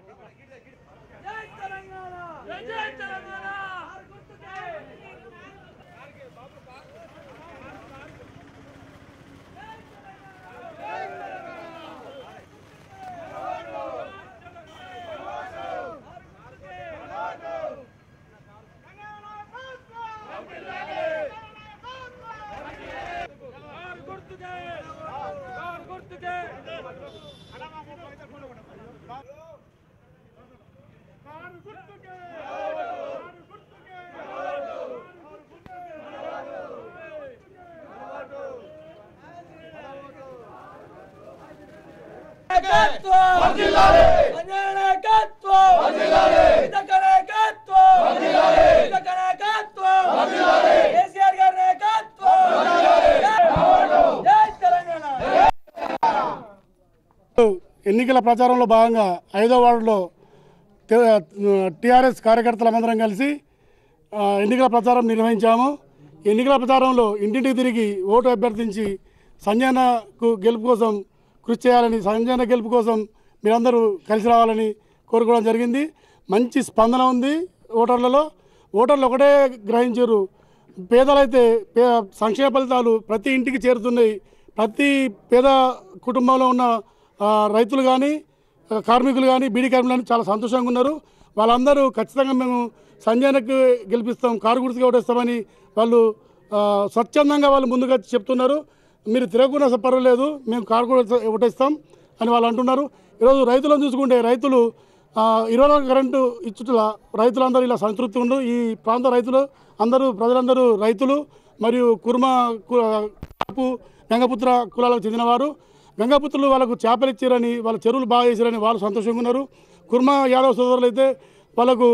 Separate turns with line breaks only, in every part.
కేసీఆర్ గారి
ఎన్నికల ప్రచారంలో భాగంగా ఐదో వార్డులో టీఆర్ఎస్ కార్యకర్తలందరం కలిసి ఎన్నికల ప్రచారం నిర్వహించాము. ఎన్నికల ప్రచారంలో ఇంటింటికి తిరిగి ఓటు అభ్యర్థించి సంజయనకు గెలుపు కోసం కృషి చేయాలని సంజయన గెలుపు కోసం మీరందరూ కలిసి రావాలని కోరుకోవడం జరిగింది. మంచి స్పందన ఉంది ఓటర్లలో. ఓటర్లు ఒకటే గ్రహించారు. పేదలైతే పే సంక్షేమ ఫలితాలు ప్రతి ఇంటికి చేరుతున్నాయి. ప్రతి పేద కుటుంబంలో ఉన్న రైతులు కానీ కార్మికులు కానీ బీడీ కార్మికులు కానీ చాలా సంతోషంగా ఉన్నారు. వాళ్ళందరూ ఖచ్చితంగా మేము సంజయనకు గెలిపిస్తాం కారు గుర్తుగా ఓటేస్తామని వాళ్ళు స్వచ్ఛందంగా వాళ్ళు ముందుగా చెప్తున్నారు. మీరు తిరగకుండా పర్వాలేదు మేము కారు కూడా ఓటేస్తాం అని వాళ్ళు అంటున్నారు. ఈరోజు రైతులను చూసుకుంటే రైతులు ఇరవై నాలుగు కరెంటు ఇచ్చుట్ల రైతులందరూ ఇలా సంతృప్తి ఉండు. ఈ ప్రాంత రైతులు అందరూ ప్రజలందరూ రైతులు మరియు కుర్మ కు- గంగపుత్ర కులాలకు చెందినవారు. గంగాపుత్రులు వాళ్ళకు చేపలు ఇచ్చారని వాళ్ళ చెరువులు బాగా చేశారని వాళ్ళు సంతోషంగా ఉన్నారు. కుర్మ యాదవ్ సోదరులు అయితే వాళ్ళకు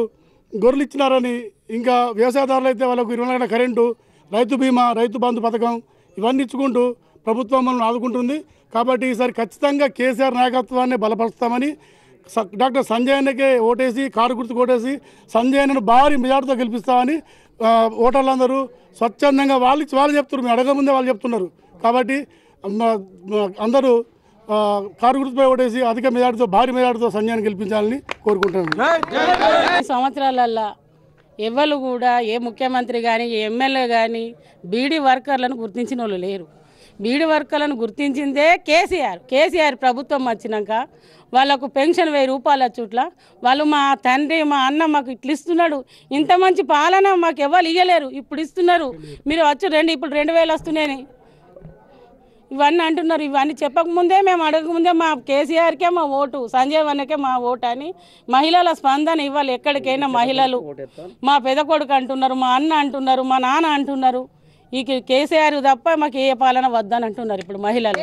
గొర్రెలు ఇచ్చినారని ఇంకా వ్యవసాయదారులు అయితే వాళ్ళకు ఇరవై నాలుగు కరెంటు రైతు బీమా రైతు బంధు పథకం ఇవన్నీ ఇచ్చుకుంటూ ప్రభుత్వం మనల్ని ఆదుకుంటుంది. కాబట్టి ఈసారి ఖచ్చితంగా కేసీఆర్ నాయకత్వాన్ని బలపరుస్తామని స- డాక్టర్ సంజయ్ అన్నకే ఓటేసి కారు గుర్తుకు ఓటేసి సంజయ్ అన్నను భారీ మెజార్టీతో గెలిపిస్తామని ఓటర్లందరూ స్వచ్ఛందంగా వాళ్ళు వాళ్ళు చెప్తున్నారు. మేము అడగముందే వాళ్ళు చెప్తున్నారు. కాబట్టి అందరూ కారు గుర్తుపై ఓటేసి అధిక మెజార్టీతో భారీ మెజార్టీతో సంజయ్ని గెలిపించాలని కోరుకుంటున్నాను.
సంవత్సరాలల్లా ఎవరు కూడా ఏ ముఖ్యమంత్రి కానీ ఏ ఎమ్మెల్యే కానీ బీడీ వర్కర్లను గుర్తించిన వాళ్ళు లేరు. బీడీ వర్కర్లను గుర్తించిందే కేసీఆర్. కేసీఆర్ ప్రభుత్వం వచ్చినాక వాళ్ళకు పెన్షన్ వెయ్యి రూపాయల చుట్ల వాళ్ళు మా తండ్రి మా అన్న మాకు ఇట్లా ఇస్తున్నాడు. ఇంత మంచి పాలన మాకు ఎవరు ఇవ్వలేరు ఇప్పుడు ఇస్తున్నారు. మీరు వచ్చి రెండు ఇప్పుడు రెండు వేలు వస్తున్నాయి ఇవన్నీ అంటున్నారు. ఇవన్నీ చెప్పకముందే మేము అడగకముందే మా కేసీఆర్కే మా ఓటు సంజయ్ వన్నకే మా ఓటు అని మహిళల స్పందన ఇవ్వాలి. ఎక్కడికైనా మహిళలు. మా పెద్ద కొడుకు అంటున్నారు మా అన్న అంటున్నారు మా నాన్న అంటున్నారు. ఈ కేసీఆర్ తప్ప మాకు ఏ పాలన వద్దని అంటున్నారు ఇప్పుడు మహిళలు.